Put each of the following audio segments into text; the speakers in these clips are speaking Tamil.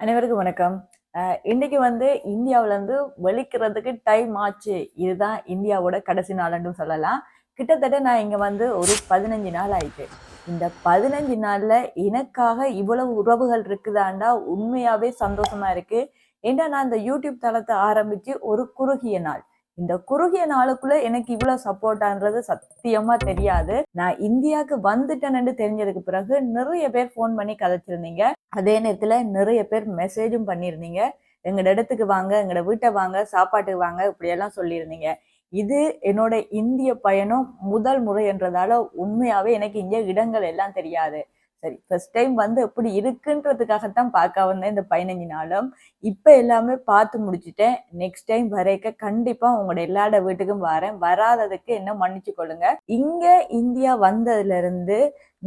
அனைவருக்கும் வணக்கம். இன்னைக்கு வந்து இந்தியாவிலேருந்து வலிக்கிறதுக்கு வெளிக்கிறதுக்கு டைம் ஆச்சு. இதுதான் இந்தியாவோட கடைசி நாள்ன்றும் சொல்லலாம். கிட்டத்தட்ட நான் இங்கே வந்து ஒரு பதினஞ்சு நாள் ஆயிட்டு. இந்த பதினஞ்சு நாளில் எனக்காக இவ்வளவு உறவுகள் இருக்குதாண்டா? உண்மையாகவே சந்தோஷமா இருக்கு. ஏன்னா நான் இந்த யூடியூப் தளத்தை ஆரம்பித்து ஒரு குறுகிய நாள். இந்த குறுகிய நாளுக்குள்ள எனக்கு இவ்வளவு சப்போர்ட்டான்றது சத்தியமா தெரியாது. நான் இந்தியாவுக்கு வந்துட்டேன்னு தெரிஞ்சதுக்கு பிறகு நிறைய பேர் ஃபோன் பண்ணி கதைச்சிருந்தீங்க. அதே நேரத்துல நிறைய பேர் மெசேஜும் பண்ணியிருந்தீங்க. எங்களோட இடத்துக்கு வாங்க எங்களோட வீட்டை வாங்க சாப்பாட்டுக்கு வாங்க இப்படியெல்லாம் சொல்லியிருந்தீங்க. இது என்னோட இந்திய பயணம் முதல் முறை என்றதால உண்மையாவே எனக்கு இங்கே இடங்கள் எல்லாம் தெரியாது. சரி ஃபர்ஸ்ட் டைம் வந்து எப்படி இருக்குன்றதுக்காகத்தான் பார்க்க வந்தேன் இந்த பதினஞ்சு நாளும். இப்போ எல்லாமே பார்த்து முடிச்சுட்டேன். நெக்ஸ்ட் டைம் வரைக்க கண்டிப்பாக உங்களோட எல்லா வீட்டுக்கும் வரேன். வராததுக்கு என்ன மன்னிச்சு கொள்ளுங்க. இங்கே இந்தியா வந்ததுலேருந்து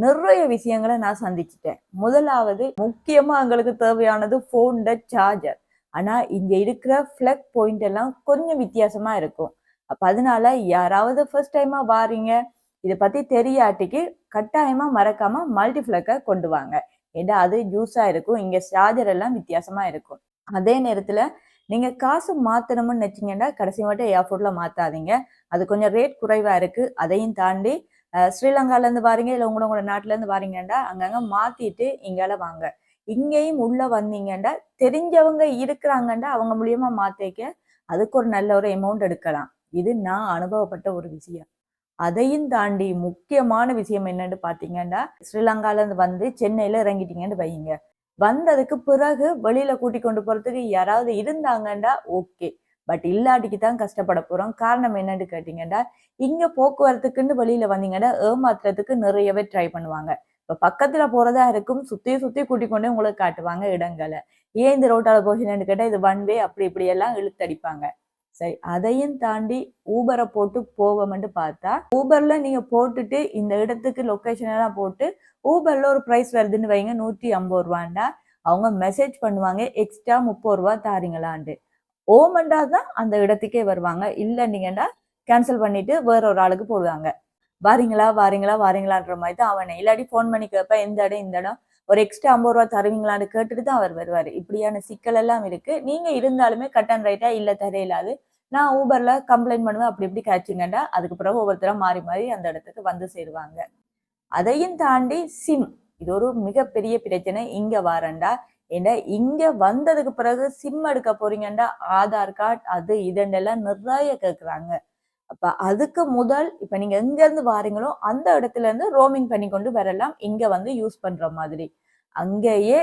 நிறைய விஷயங்களை நான் சந்திச்சிட்டேன். முதலாவது முக்கியமாக எங்களுக்கு தேவையானது ஃபோன்ட சார்ஜர் ஆனால் இங்கே இருக்கிற ஃப்ளக் பாயிண்ட் எல்லாம் கொஞ்சம் வித்தியாசமாக இருக்கும். அப்போ அதனால யாராவது ஃபர்ஸ்ட் டைமாக வாரீங்க இதை பத்தி தெரியாட்டிக்கு கட்டாயமா மறக்காம மல்டிஃப்ளக்கை கொண்டு வாங்க. ஏன்னா அது ஜூஸா இருக்கும். இங்க சார்ஜர் எல்லாம் வித்தியாசமா இருக்கும். அதே நேரத்துல நீங்க காசு மாத்தணும்னு நினைச்சீங்கன்னா கடைசி மட்டும் ஏர்போர்ட்ல மாத்தாதீங்க. அது கொஞ்சம் ரேட் குறைவா இருக்கு. அதையும் தாண்டி அஹ், ஸ்ரீலங்கால இருந்து வாரீங்க இல்ல உங்களோட நாட்டுல இருந்து வாரீங்கன்னா அங்கங்க மாத்திட்டு இங்கால வாங்க. இங்கேயும் உள்ள வந்தீங்கன்னா தெரிஞ்சவங்க இருக்கிறாங்கண்டா அவங்க மூலியமா மாத்திக்க அதுக்கு ஒரு நல்ல ஒரு அமௌண்ட் எடுக்கலாம். இது நான் அனுபவப்பட்ட ஒரு விஷயம். அதையும் தாண்டி முக்கியமான விஷயம் என்னன்னு பாத்தீங்கன்னா ஸ்ரீலங்கால இருந்து வந்து சென்னையில இறங்கிட்டீங்கன்னு வைங்க வந்ததுக்கு பிறகு வெளியில கூட்டி கொண்டு போறதுக்கு யாராவது இருந்தாங்கன்னா ஓகே. பட் இல்லாட்டிக்கு தான் கஷ்டப்பட போறோம். காரணம் என்னன்னு கேட்டீங்கன்னா இங்க போக்குவரத்துக்குன்னு வெளியில வந்தீங்கன்னா ஏமாத்துறதுக்கு நிறையவே ட்ரை பண்ணுவாங்க. இப்ப பக்கத்துல போறதா இருக்கும் சுத்தி சுத்தி கூட்டி கொண்டு உங்களுக்கு காட்டுவாங்க இடங்களை. ஏன் இந்த ரோட்டால போகிறேன்னு கேட்டா இது ஒன் வே அப்படி இப்படி எல்லாம் இழுத்தடிப்பாங்க. சரி அதையும் தாண்டி ஊபரை போட்டு போவோம்னு பார்த்தா ஊபர்ல நீங்க போட்டுட்டு இந்த இடத்துக்கு லொக்கேஷன் எல்லாம் போட்டு ஊபர்ல ஒரு ப்ரைஸ் வருதுன்னு வைங்க நூற்றி ஐம்பது ரூபாண்டா அவங்க மெசேஜ் பண்ணுவாங்க எக்ஸ்ட்ரா முப்பது ரூபா தாரீங்களான்ட்டு. ஓமண்டா தான் அந்த இடத்துக்கே வருவாங்க. இல்லைன்னீங்கன்னா கேன்சல் பண்ணிட்டு வேற ஒரு ஆளுக்கு போடுவாங்க. வாரீங்களா வாரீங்களா வாரீங்களான்ற மாதிரி தான் அவனை இல்லாட்டி ஃபோன் பண்ணி கேட்பேன் இந்த இடம் இந்த இடம். ஒரு எக்ஸ்ட்ரா ஐம்பது ரூபா தருவீங்களான்னு கேட்டுட்டு தான் அவர் வருவார். இப்படியான சிக்கல் எல்லாம் இருக்கு. நீங்க இருந்தாலுமே கட் அண்ட் ரைட்டா இல்ல தரையில்லாது நான் ஊபர்ல கம்ப்ளைண்ட் பண்ணுவேன் அப்படி இப்படி கேட்சிங்கண்டா அதுக்கு பிறகு ஒவ்வொருத்தரும் மாறி மாறி அந்த இடத்துக்கு வந்து சேருவாங்க. அதையும் தாண்டி சிம் இது ஒரு மிகப்பெரிய பிரச்சனை. இங்க வாரண்டா ஏன்னா இங்க வந்ததுக்கு பிறகு சிம் எடுக்க போறீங்கண்டா ஆதார் கார்டு அது இதெல்லாம் நிறைய கேட்குறாங்க அப்ப அதுக்கு முதல் இப்ப நீங்க எங்க இருந்து வாரீங்களோ அந்த இடத்துல இருந்து ரோமிங் பண்ணி கொண்டு வரலாம். இங்க வந்து யூஸ் பண்ற மாதிரி. அங்கேயே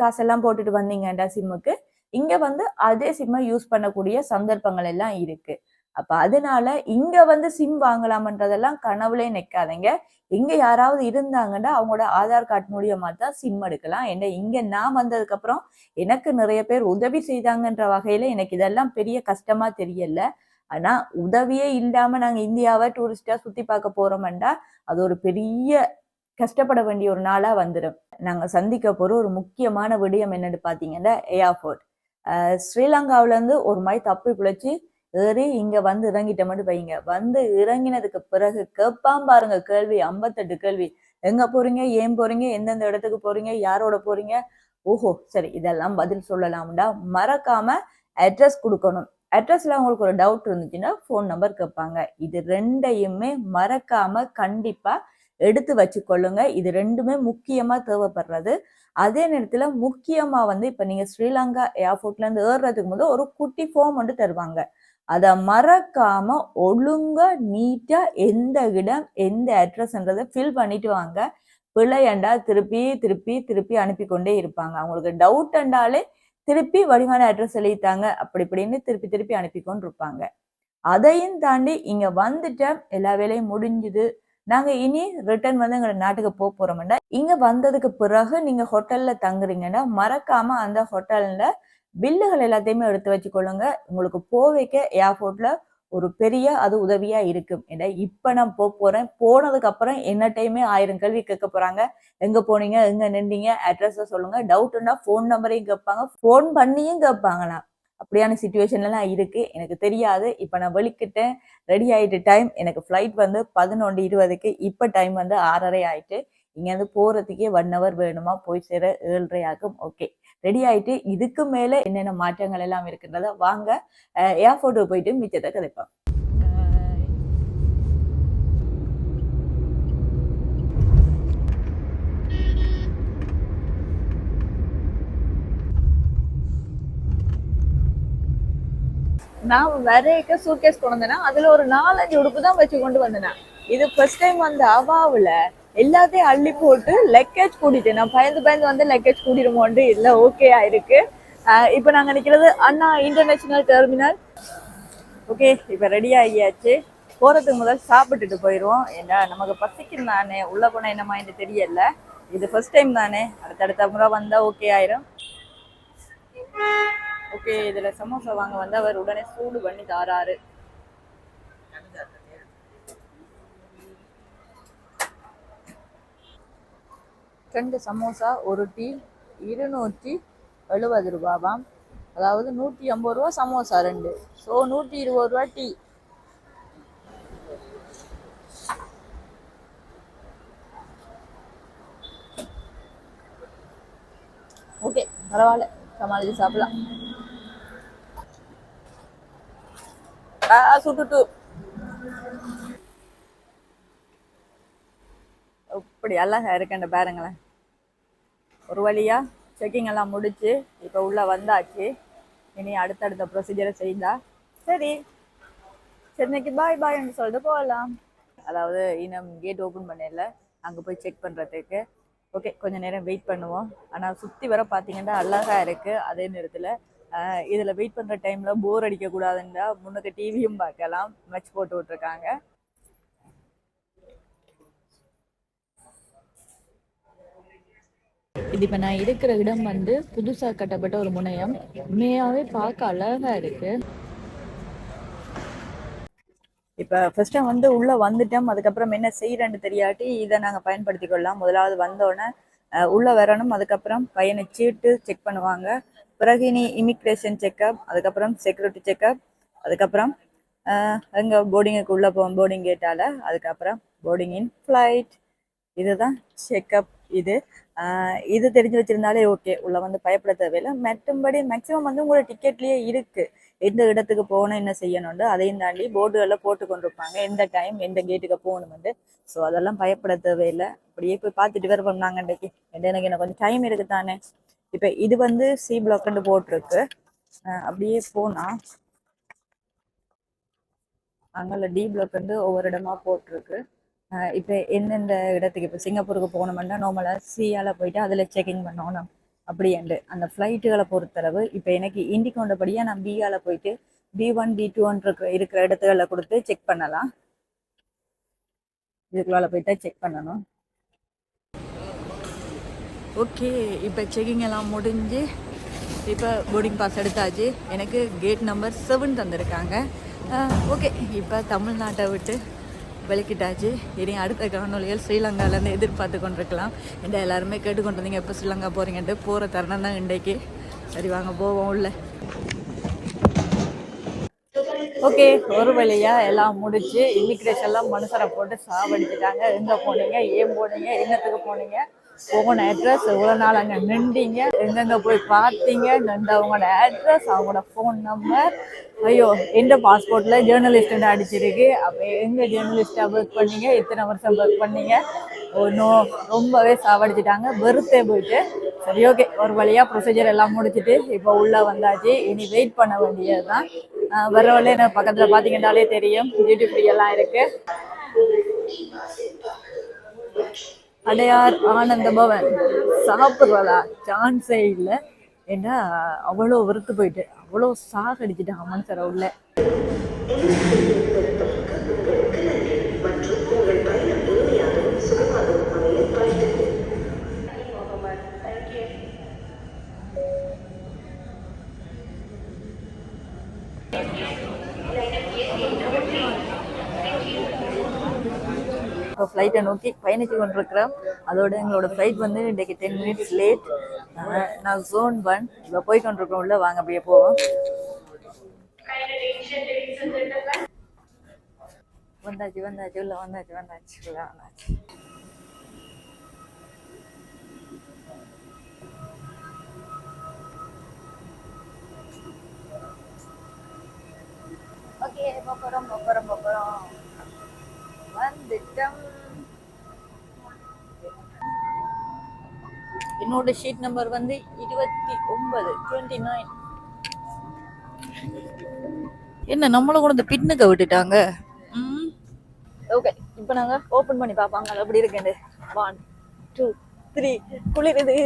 காசெல்லாம் போட்டுட்டு வந்தீங்கடா சிம்முக்கு இங்க வந்து அதே சிம்மை யூஸ் பண்ணக்கூடிய சந்தர்ப்பங்கள் எல்லாம் இருக்கு. அப்ப அதனால இங்க வந்து சிம் வாங்கலாம்ன்றதெல்லாம் கனவுலே நிக்காதீங்க. இங்க யாராவது இருந்தாங்கன்னா அவங்களோட ஆதார் கார்டு மூலியமா தான் சிம் எடுக்கலாம். ஏன்னா இங்க நான் வந்ததுக்கு அப்புறம் எனக்கு நிறைய பேர் உதவி செய்தாங்கன்ற வகையில எனக்கு இதெல்லாம் பெரிய கஷ்டமா தெரியல. ஆனா உதவியே இல்லாம நாங்க இந்தியாவை டூரிஸ்டா சுத்தி பார்க்க போறோம்டா அது ஒரு பெரிய கஷ்டப்பட வேண்டிய ஒரு நாளா வந்துடும் நாங்க சந்திக்க போற ஒரு முக்கியமான விடயம் என்னன்னு பாத்தீங்கன்னா ஏர்போர்ட் ஸ்ரீலங்காவில இருந்து ஒரு மாதிரி தப்பி பிழைச்சி ஏறி இங்க வந்து இறங்கிட்டோம்னு வைங்க. வந்து இறங்கினதுக்கு பிறகு கேட்பான் பாருங்க கேள்வி ஐம்பத்தெட்டு கேள்வி. எங்க போறீங்க? ஏன் போறீங்க? எந்தெந்த இடத்துக்கு போறீங்க? யாரோட போறீங்க? ஓஹோ சரி இதெல்லாம் பதில் சொல்லலாம்டா. மறக்காம அட்ரஸ் கொடுக்கணும். அட்ரஸில் அவங்களுக்கு ஒரு டவுட் இருந்துச்சுன்னா ஃபோன் நம்பர் கேட்பாங்க. இது ரெண்டையுமே மறக்காம கண்டிப்பாக எடுத்து வச்சுக்கொள்ளுங்க. இது ரெண்டுமே முக்கியமாக தேவைப்படுறது. அதே நேரத்தில் முக்கியமாக வந்து இப்போ நீங்கள் ஸ்ரீலங்கா ஏர்போர்ட்லேருந்து ஏறுறதுக்கு முதல் ஒரு குட்டி ஃபார்ம் வந்து தருவாங்க. அதை மறக்காம ஒழுங்காக நீட்டாக எந்த இடம் எந்த அட்ரஸ்ன்றதை ஃபில் பண்ணிட்டு வாங்க. பிள்ளையண்டா திருப்பி திருப்பி திருப்பி அனுப்பி கொண்டே இருப்பாங்க. அவங்களுக்கு டவுட் என்றாலே திருப்பி வடிவான அட்ரஸ் எழுதித்தாங்க அப்படி இப்படின்னு திருப்பி திருப்பி அனுப்பிக்கொண்டு இருப்பாங்க அதையும் தாண்டி இங்க வந்துட்ட எல்லா வேலையும் முடிஞ்சுது. நாங்க இனி ரிட்டர்ன் வந்து எங்க நாட்டுக்கு போக போறோம்னா இங்க வந்ததுக்கு பிறகு நீங்க ஹோட்டல்ல தங்குறீங்கன்னா மறக்காம அந்த ஹோட்டல்ல பில்லுகள் எல்லாத்தையுமே எடுத்து வச்சுக்கொள்ளுங்க. உங்களுக்கு போவைக்க ஏர்போர்ட்ல ஒரு பெரிய அது உதவியா இருக்கும். ஏன்னா இப்ப நான் போக போறேன். போனதுக்கு அப்புறம் என்ன டைமே ஆயிரம் கேள்வி கேட்க போறாங்க. எங்க போனீங்க? எங்க நின்றீங்க அட்ரஸ சொல்லுங்க. டவுட்னா ஃபோன் நம்பரையும் கேட்பாங்க. ஃபோன் பண்ணியும் கேட்பாங்களாம். அப்படியான சுச்சுவேஷன்லாம் இருக்கு. எனக்கு தெரியாது. இப்ப நான் வெளிக்கிட்டேன். ரெடி ஆயிட்டு டைம் எனக்கு ஃப்ளைட் வந்து பதினொன்று இருபதுக்கு. இப்ப டைம் வந்து ஆறரை ஆயிட்டு. இங்கேருந்து போகிறதுக்கே ஒன் ஹவர் வேணுமா? போய் சேர ஏழ்ரை ஆகும். ஓகே ரெடி ஆயிட்டு இதுக்கு மேலே என்னென்ன மாற்றங்கள் எல்லாம் இருக்குன்றத வாங்க ஏர்போர்ட்டுக்கு போயிட்டு மிச்சத்தை கதைப்போம். நான் வரைக்க சூட்கேஸ் கொண்டு வந்தேன்னா அதுல ஒரு நாலஞ்சு உடுப்பு தான் வச்சு கொண்டு வந்தேன். இது ஃபர்ஸ்ட் டைம் வந்த அவாவில் எல்லாத்தையும் அள்ளி போட்டு லக்கேஜ் கூட்டிட்டு நான் பயந்து பயந்து வந்து லக்கேஜ் கூட்டிடுமோன்ட்டு இல்லை ஓகே ஆயிருக்கு இப்போ நாங்கள் நிற்கிறது அண்ணா இன்டர்நேஷ்னல் டெர்மினல் ஓகே இப்போ ரெடி ஆகியாச்சு. போகிறதுக்கு முதல் சாப்பிட்டுட்டு போயிடுவோம். ஏன்னா நமக்கு பசிக்கும் தானே? உள்ளே போனால் என்னமா என்று தெரியல. இது ஃபர்ஸ்ட் டைம் தானே? அடுத்தடுத்த முறை வந்தால் ஓகே ஆயிரும். ஓகே இதில் சமோசா வாங்க வந்து அவர் உடனே சூடு பண்ணி தாராரு ரெண்டு சமோசா ஒரு டீ இருநூற்றி எழுபது ரூபாவாம். அதாவது நூற்றி ஐம்பது ரூபா சமோசா ரெண்டு. ஸோ நூற்றி இருபது ரூபா டீ. ஓகே பரவாயில்ல. சமாளிச்சு சாப்பிடலாம். சுட்டுட்டு. இப்படி அழகா இருக்கேன் பாருங்களேன். ஒரு வழியா செக்கிங் எல்லாம் முடித்து இப்போ உள்ளே வந்தாச்சு. இனி அடுத்தடுத்த ப்ரொசீஜரை செய்தா சரி. சென்னைக்கு பாய் பாய்ன்னு சொல்லிட்டு போகலாம். அதாவது இன்னும் கேட் ஓப்பன் பண்ணல. அங்கே போய் செக் பண்ணுறதுக்கு ஓகே கொஞ்சம் நேரம் வெயிட் பண்ணுவோம். ஆனால் சுற்றி வர பார்த்தீங்கன்னா அழகா இருக்கு. அதே நேரத்தில் இதில் வெயிட் பண்ணுற டைமில் போர் அடிக்கக்கூடாதுன்னா முன்னுக்கு டிவியும் பார்க்கலாம். மேட்ச் போட்டு விட்ருக்காங்க இது இப்போ நான் இருக்கிற இடம் வந்து புதுசாக கட்டப்பட்ட ஒரு முனையம். உண்மையாகவே பார்க்க அழகா இருக்கு. இப்போ ஃபர்ஸ்ட்டு வந்து உள்ளே வந்துட்டோம். அதுக்கப்புறம் என்ன செய்யறேன்னு தெரியாட்டி இதை நாங்கள் பயன்படுத்தி கொள்ளலாம். முதலாவது வந்தோடனே உள்ளே உள்ள வரணும். அதுக்கப்புறம் பையனை சீட்டு செக் பண்ணுவாங்க. பிறகு இனி இமிக்ரேஷன் செக்கப் அதுக்கப்புறம் செக்யூரிட்டி செக்கப் அதுக்கப்புறம் எங்கே போர்டிங்குக்கு உள்ளே போவோம். போர்டிங் கேட்டால் அதுக்கப்புறம் போர்டிங் இன் ஃப்ளைட் இதுதான் செக்கப் இது. இது தெரிஞ்சு வச்சிருந்தாலே ஓகே உள்ள வந்து பயப்பட தேவையில்லை. மற்றும்படி மேக்ஸிமம் வந்து உங்களோட டிக்கெட்லயே இருக்கு. எந்த இடத்துக்கு போகணும் என்ன செய்யணும்னு அதையும் தாண்டி போர்டுகளில் போட்டு கொண்டிருப்பாங்க. எந்த டைம் எந்த கேட்டுக்கு போகணும் வந்து. ஸோ அதெல்லாம் பயப்பட தேவையில்லை. அப்படியே போய் பார்த்துட்டு வேறு பண்ணாங்க இன்றைக்கு. எனக்கு எனக்கு கொஞ்சம் டைம் இருக்கு தானே. இப்போ இது வந்து சி பிளாக்னு போட்டிருக்கு. அப்படியே போனா அங்கே டி பிளாக் வந்து ஒவ்வொரு இடமா போட்டிருக்கு. இப்போ எந்தெந்த இடத்துக்கு? இப்போ சிங்கப்பூருக்கு போகணும்னா நார்மலாக சியால போயிட்டு அதில் செக்கிங் பண்ணணும். அப்படின்ட்டு அந்த ஃப்ளைட்டுகளை பொறுத்தளவு இப்போ எனக்கு இண்டிகோண்டபடியாக நான் பிஆவில் போயிட்டு பி ஒன் பி டூன்ற இருக்கிற இருக்கிற கொடுத்து செக் பண்ணலாம். இதுக்குள்ளால போயிட்டா செக் பண்ணணும். ஓகே இப்போ செக்கிங் எல்லாம் முடிஞ்சு இப்போ போர்டிங் பாஸ் எடுத்தாச்சு. எனக்கு கேட் நம்பர் செவன் தந்திருக்காங்க. ஓகே இப்போ தமிழ்நாட்டை விட்டு வெளிக்கிட்டாச்சு. இனி அடுத்த காணொலிகள் ஸ்ரீலங்காவிலேருந்து எதிர்பார்த்து கொண்டிருக்கலாம். இந்த எல்லாருமே கேட்டுக்கொண்டு வந்தீங்க எப்போ ஸ்ரீலங்கா போகிறீங்கன்ட்டு போகிற தருணம் தான் இன்றைக்கு. சரி வாங்க போவோம் உள்ள. ஓகே ஒரு வழியா எல்லாம் முடிச்சு இமிக்ரேஷன்லாம் மனுஷரை போட்டு சாவடிச்சுட்டாங்க. எங்க போனீங்க? ஏன் போனீங்க? என்னத்துக்கு போனீங்க? போன அட்ரஸ் எவ்வளோ நாள் அங்கே நின்றீங்க எங்கெங்க போய் பார்த்தீங்க நின்று அவங்களோட அட்ரஸ் அவங்களோட ஃபோன் நம்பர் ஐயோ எந்த பாஸ்போர்ட்டில் ஜேர்னலிஸ்ட்னு அடிச்சிருக்கு. அப்போ எங்கே ஜேர்னலிஸ்ட்டாக ஒர்க் பண்ணீங்க? எத்தனை வருஷம் ஒர்க் பண்ணீங்க? ஒன்றும் ரொம்பவே சாவடிச்சிட்டாங்க. வெறுத்தே போயிட்டு. சரி ஓகே ஒரு வழியாக ப்ரொசீஜர் எல்லாம் முடிச்சுட்டு இப்போ உள்ளே வந்தாச்சு. இனி வெயிட் பண்ண வேண்டியது தான் வர வழியில எனக்கு பக்கத்தில் பார்த்தீங்கன்னாலே தெரியும். டியூட்டி ஃப்ரீ எல்லாம் இருக்கு. அடையார் ஆனந்த பவன் சாப்பிட்றதா சான்ஸே இல்லை. ஏன்னா அவ்வளோ வெறுத்து போயிட்டு அவ்வளோ சாகடிச்சிட்டாங்க மனுஷரை உள்ள. ஃப்ளைட்டை நோக்கி பயணித்து கொண்டிருக்கிறோம். அதோட எங்களோட ஃப்ளைட் வந்து இன்றைக்கு டென் மினிட்ஸ் லேட் நான் ஜோன் ஒன் இப்போ போய் கொண்டிருக்கிறோம். உள்ள வாங்க அப்படியே போவோம். வந்தாச்சு வந்தாச்சு. உள்ள வந்தாச்சு வந்தாச்சு. உள்ள வந்தாச்சு. ஓகே போகிறோம் போகிறோம் போகிறோம் வந்துட்டோம். என்னோட ஷீட் நம்பர் வந்து இருபத்தி ஒன்பது டுவெண்ட்டி நைன் என்ன நம்மள கூட இந்த பின்னுக்க விட்டுட்டாங்க? ம். ஓகே இப்போ நாங்க ஓபன் பண்ணி பார்ப்பாங்க அது எப்படி இருக்குன்னு ஒன் டூ த்ரீ குளிருது.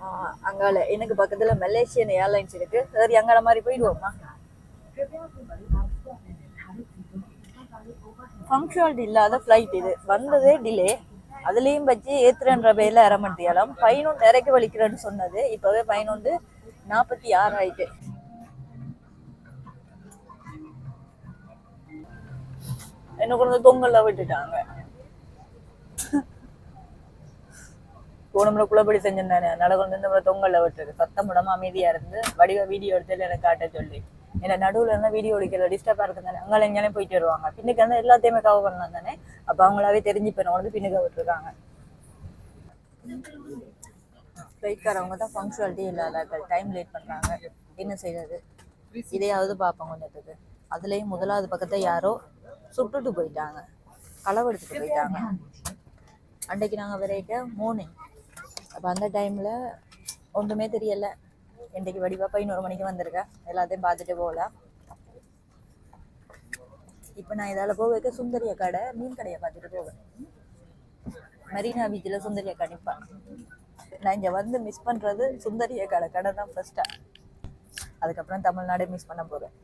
ஆ, அங்கால எனக்கு பக்கத்துல மலேசியன் ஏர்லைன்ஸ் இருக்கு. சரி அங்கால மாதிரி போயிடுவோமா ஃபங்க்ஷனாலிட்டி இல்லாத ஃப்ளைட் இது. வந்ததே டிலே அதுலேயும் வச்சு ஏத்துறன்ற பேர்ல இறமட்டியாலும் பதினொன்று இறக்கி வலிக்கிறேன்னு சொன்னது. இப்போவே பதினொன்று நாற்பத்தி ஆறு ஆயிட்டு. என்ன கொண்டு தொங்கல்ல விட்டுட்டாங்க. போனமுறை குளப்படி செஞ்சிருந்தானே அதனால கொண்டு வந்து தொங்கல்ல விட்டுருக்கு. சத்தம் விடாம அமைதியா இருந்து வடிவ வீடியோ எடுத்து எனக்கு காட்ட சொல்லி. ஏன்னா நடுவுல இருந்தா வீடியோ எடுக்கிற டிஸ்டர்பா இருக்கு தானே அங்கே எங்கேயும் போயிட்டு வருவாங்க. பின்னுக்கு வந்து எல்லாத்தையுமே கவர் பண்ணலாம் தானே? அப்போ அவங்களாவே தெரிஞ்சு போய் வந்து பின்னுக்கு விட்டுருக்காங்க போயிட்டுக்காரவங்க தான் ஃபங்க்ஷுவாலிட்டி இல்லாதாக்கள். டைம் லேட் பண்ணுறாங்க என்ன செய்யறது இதையாவது பார்ப்போம் கொஞ்சத்துக்கு அதுலேயும் முதலாவது பக்கத்தை யாரோ சுட்டுட்டு போயிட்டாங்க. களவெடுத்துட்டு போயிட்டாங்க. அன்றைக்கு நாங்கள் வரைக்க மார்னிங் அப்போ அந்த டைமில் ஒன்றுமே தெரியலை. இன்றைக்கு வடிவா பதினோரு மணிக்கு வந்திருக்கேன். எல்லாத்தையும் பார்த்துட்டு போகலாம். இப்போ நான் இதால் போக வைக்க சுந்தரிய கடை மீன் கடையை பார்த்துட்டு போவேன். மெரினா பீச்சில் சுந்தரிய கடை நிற்பான் நான் இங்கே வந்து மிஸ் பண்ணுறது சுந்தரிய கடை கடை தான் ஃபஸ்ட்டாக அதுக்கப்புறம் தமிழ்நாடே மிஸ் பண்ண போகிறேன்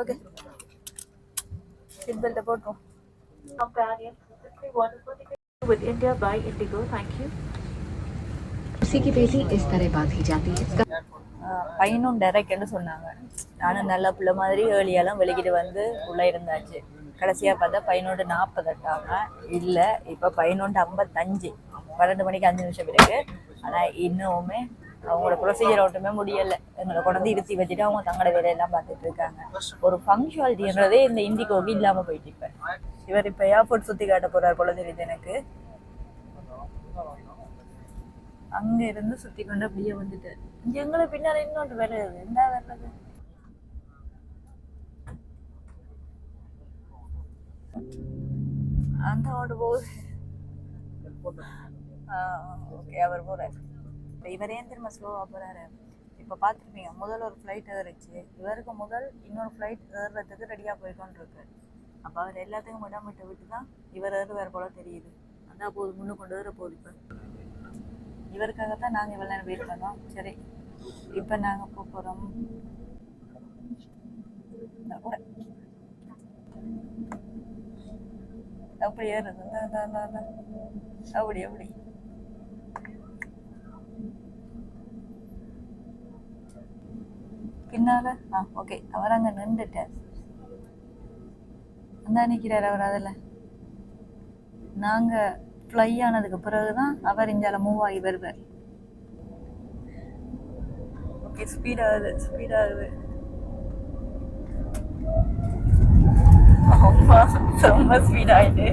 ஓகே சீட் பெல்ட்டை போட்டோம் with India by Indigo. Thank you. சிக்கி பேசி இஸ் தரை பாதி ஜாதி பையனும் டைரக்ட்னு சொன்னாங்க. நானும் நல்ல பிள்ளை மாதிரி ஏர்லியெல்லாம் வெளிக்கிட்டு வந்து உள்ளே இருந்தாச்சு. கடைசியாக பார்த்தா பையனோட நாற்பது எட்டாங்க. இல்லை இப்போ பையனோண்டு ஐம்பத்தஞ்சு. பன்னெண்டு மணிக்கு அஞ்சு நிமிஷம் பிறகு. ஆனால் இன்னுமே அவங்களோட ப்ரொசீஜர் ஒன்றுமே முடியலை. எங்களை கொண்டு இருத்தி வச்சுட்டு அவங்க தங்களோட வேலையெல்லாம் பார்த்துட்டு இருக்காங்க. ஒரு ஃபங்க்ஷுவாலிட்டின்றதே இந்த இந்திக்கோக்கு இல்லாமல் போயிட்டு இப்போ. இவர் இப்போ ஏர்போர்ட் சுற்றி காட்ட போகிறார் போல தெரியுது எனக்கு. அங்க இருந்து சுத்தி கொண்டு அப்படியே வந்துட்டு. எங்களை பின்னால இன்னொன்று வருது என்ன வர்றது அந்த ஓடு போகுது ஓகே அவர் போகிறார் இப்போ இவர் ஏன் திரும்ப ஸ்லோவாக போகிறாரு இப்போ பார்த்துருப்பீங்க முதல் ஒரு ஃப்ளைட் ஏறிச்சு. இவருக்கு முதல் இன்னொரு ஃப்ளைட் ஏறுறதுக்கு ரெடியாக போய்க்கொண்டு அப்போ அவர் எல்லாத்துக்கும் இடம் விட்டு விட்டு தான் இவர் ஏறுவார் போல தெரியுது. அதான் போகுது முன்னு கொண்டு வர போகுது இப்போ. இவருக்காக தான் நாங்கள் இவ்வளோ நேரம் வெயிட் பண்ணோம். சரி இப்போ நாங்கள் போக போகிறோம் கூட. அப்படி ஏறுது அப்படி அப்படி. பின்னால ஆ ஓகே அவர் அங்கே நின்றுட்டார். அந்த நிற்கிறார் அவர் அதில் நாங்கள் ஃப்ளை ஆனதுக்கு பிறகு தான் அவர் இந்தியாவில் மூவ் ஆகி வருவார். ஓகே ஸ்பீட் ஆகுது ஸ்பீட் ஆகுது. அம்மா செம்ம ஸ்பீட் ஆயிட்டு.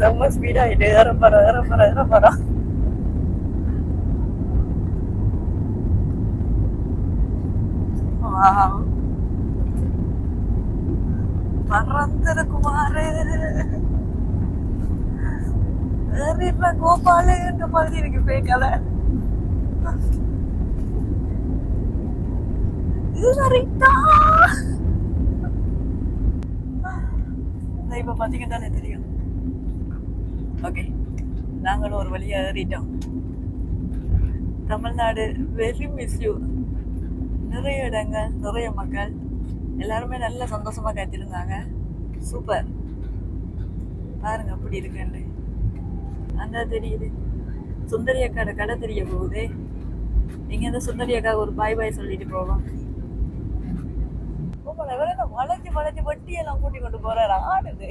செம்ம ஸ்பீட் ஆயிட்டு. ஏற போற ஏற போற ஏற போறோம் Wow. பறந்துரு குமாரு ஏறிடுற கோபாலு என்ற மாதிரி இருக்கு பேக்கலை. சரிட்டா இப்ப பாத்தீங்க தானே தெரியும். ஓகே நாங்களும் ஒரு வழியா ஏறிட்டோம். தமிழ்நாடு வெரி மிஸ் யூ நிறைய இடங்கள் நிறைய மக்கள். எல்லாருமே நல்ல சந்தோஷமா காத்திருந்தாங்க. சூப்பர் பாருங்க அப்படி இருக்குன்னு. அந்த தெரியுது. சுந்தரி அக்காட கடை தெரிய போகுதே. இங்கேருந்து சுந்தரி அக்கா ஒரு பாய் பாய் சொல்லிட்டு போவோம் வளைஞ்சு வளைஞ்சு வட்டி எல்லாம் கூட்டி கொண்டு போறாரு. ஆடுது.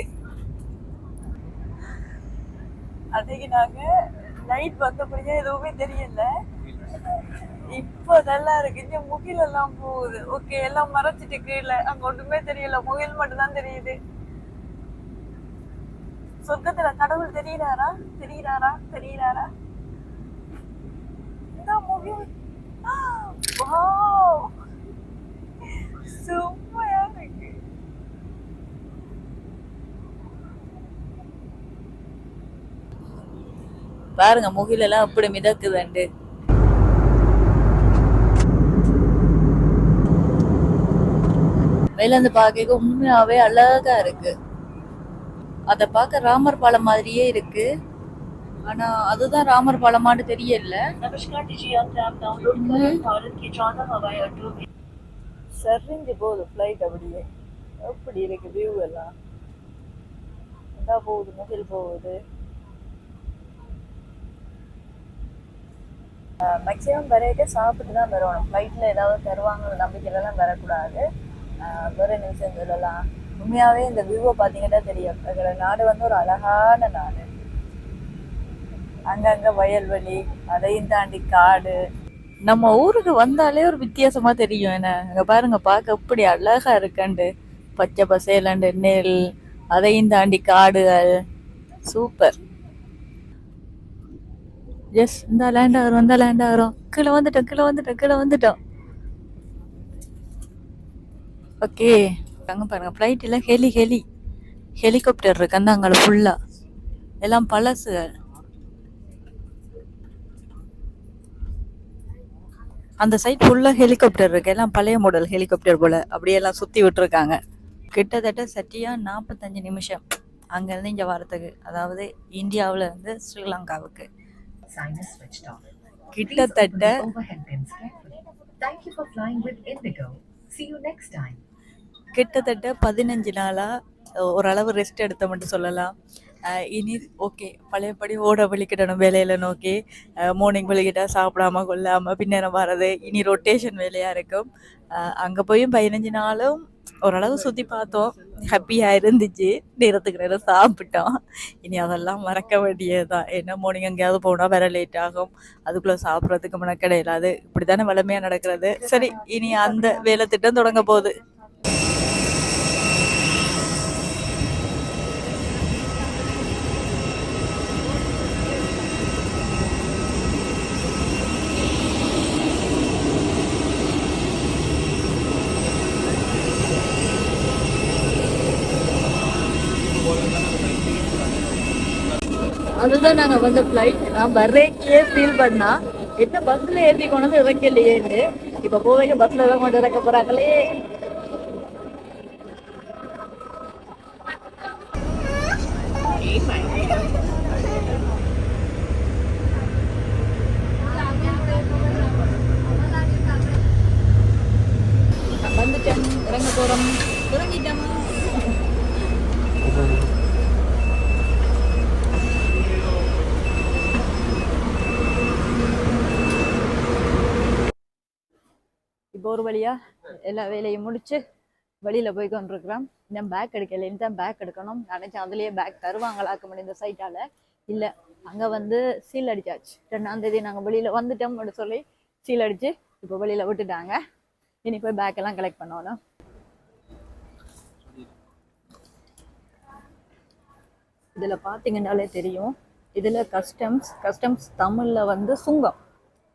அன்னைக்கு நாங்க நைட் வந்தபடியே எதுவுமே தெரியல. இப்போ நல்லா இருக்கு. இங்க முகில் எல்லாம் போகுது. ஓகே எல்லாம் மறைச்சிட்டு கீழே. அங்க ஒண்ணுமே தெரியல. முகில் மட்டும் தான் தெரியுது. சொர்க்கத்துல கடவுள் தெரியுறாரா? தெரியுறாரா? தெரியுறாரா? முகில். செம்மையா இருக்கு. பாருங்க முகிலெல்லாம் அப்படி மிதக்குதுண்டு மேலேருந்து பார்க்க உண்மையாவே அழகா இருக்கு. அதை பார்க்க ராமர் பாலம் மாதிரியே இருக்கு. ஆனா அதுதான் ராமர் பலமான்னு தெரியல. சரிஞ்சு போகுது ஃப்ளைட் அப்படியே. எப்படி இருக்கு வியூ எல்லாம்? என்ன போகுது முதல் போகுது. மேக்ஸிமம் வெரைட்டியாக சாப்பிட்டு தான் வருவோம். ஃப்ளைட்டில் ஏதாவது தருவாங்கன்னு நம்பிக்கையில தான் வரக்கூடாது. வேற நிமிஷம் சொல்லலாம்? உண்மையாகவே இந்த வியூவை பார்த்தீங்கன்னா தெரியும். எங்களோட நாடு வந்து ஒரு அழகான நாடு. அங்கங்க வயல்வெளி அதையும் தாண்டி காடு. நம்ம ஊருக்கு வந்தாலே ஒரு வித்தியாசமா தெரியும் என்ன? அங்க பாருங்க பார்க்க எப்படி அழகா இருக்கண்டு பச்சை பசேலண்டு நெல் அதையும் தாண்டி காடுகள். சூப்பர். எஸ் இந்த லேண்ட் ஆகிறோம் இந்த லேண்ட் ஆகிறோம் கீழே வந்துட்டோம் கீழே வந்துட்டோம் கீழே வந்துட்டோம். ஓகே. அங்க பாருங்க ஃப்ளைட்டில் ஹெலி ஹெலி ஹெலிகாப்டர் இருக்கு அந்த அங்கே ஃபுல்லாக எல்லாம் பழசுகள் அந்த சைட் ஃபுல்லாக ஹெலிகாப்டர் இருக்கு எல்லாம் பழைய மாடல் ஹெலிகாப்டர் போல். அப்படியெல்லாம் சுற்றி விட்டுருக்காங்க. கிட்டத்தட்ட சட்டியா நாற்பத்தஞ்சு நிமிஷம். அங்கேருந்து இங்கே வரத்துக்கு அதாவது இந்தியாவில் இருந்து ஸ்ரீலங்காவுக்கு. கிட்டத்தட்ட Thank you for flying with Indigo. See you next time. கிட்டத்தட்ட பதினஞ்சு நாளா ஓரளவு ரெஸ்ட் எடுத்த மட்டும் சொல்லலாம். இனி ஓகே பழையபடி ஓட வலிக்கிடணும் வேலையில நோக்கி. மார்னிங் வலிக்கிட்டா சாப்பிடாம கொள்ளாமல் பின்னேரம் வர்றது இனி ரொட்டேஷன் வேலையாக இருக்கும். அங்கே போயும் பதினஞ்சு நாளும் ஓரளவு சுற்றி பார்த்தோம். ஹாப்பியாக இருந்துச்சு. நேரத்துக்கு நேரம் சாப்பிட்டோம். இனி அதெல்லாம் மறக்க வேண்டியதுதான். ஏன்னா மார்னிங் எங்கேயாவது போனால் வேற லேட் ஆகும். அதுக்குள்ளே சாப்பிட்றதுக்கு மெனக்கடை இல்லாது. இப்படித்தானே வளமையாக நடக்கிறது. சரி இனி அந்த வேலை திட்டம் தொடங்க போகுது. நாங்கள் வந்து வந்த ஃப்ளைட் நான் வர்றேக்கே ஃபீல் பண்ணா என்ன பஸ்ல ஏற்றி கொண்டு வந்து இறக்கலையேன்னு இப்ப போவேங்க பஸ்ல தான் கொண்டு இறக்க போறாங்களே வந்துட்டேன் இறங்க போறோம் இறங்கிட்டோம் இப்போ ஒரு வழியாக எல்லா வேலையும் முடித்து வெளியில் போய் கொண்டிருக்கிறோம். இன்னும் பேக் எடுக்கல. தான் பேக் எடுக்கணும். நினைச்சேன் அதுலேயே பேக் தருவாங்களாக்க முடியும் இந்த சைட்டால இல்லை அங்கே வந்து சீல் அடிச்சாச்சு. ரெண்டாம் தேதி வெளியில் வந்துட்டோம் அப்படின்னு சொல்லி சீல் அடிச்சு இப்போ வெளியில் விட்டுட்டாங்க. இனி போய் பேக் எல்லாம் கலெக்ட் பண்ணணும். இதில் பார்த்தீங்கன்னாலே தெரியும். இதில் கஸ்டம்ஸ் கஸ்டம்ஸ் தமிழில் வந்து சுங்கம்.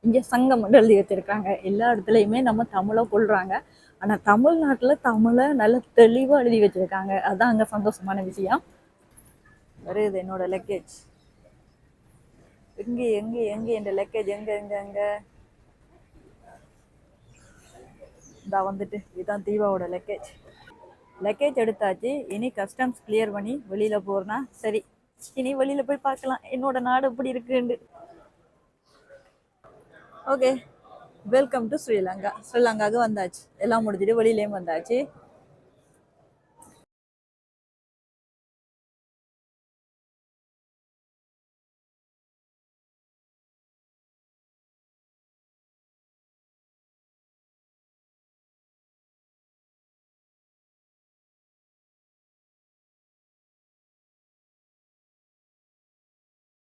இங்க சங்கம் மண்டல் வச்சிருக்காங்க எல்லா இடத்துலயுமே நம்ம தமிழை கொள்கிறாங்க ஆனா தமிழ்நாட்டுல தமிழை நல்ல தெளிவா எழுதி வச்சிருக்காங்க. அதான் அங்க சந்தோஷமான விஷயம். வருது என்னோட லக்கேஜ் எங்க எங்க எங்க என் லக்கேஜ் எங்க எங்க எங்கே? இதா வந்துட்டு இதுதான் தீபாவோட லக்கேஜ் லக்கேஜ் எடுத்தாச்சு. இனி கஸ்டம்ஸ் கிளியர் பண்ணி வெளியில போறனா சரி. இனி வெளியில போய் பார்க்கலாம். என்னோட நாடு எப்படி இருக்குன்னு ஓகே வெல்கம் டு ஸ்ரீலங்கா ஸ்ரீலங்காவுக்கு வந்தாச்சு. எல்லாம் முடிஞ்சுட்டு வெளியிலேயும் வந்தாச்சு.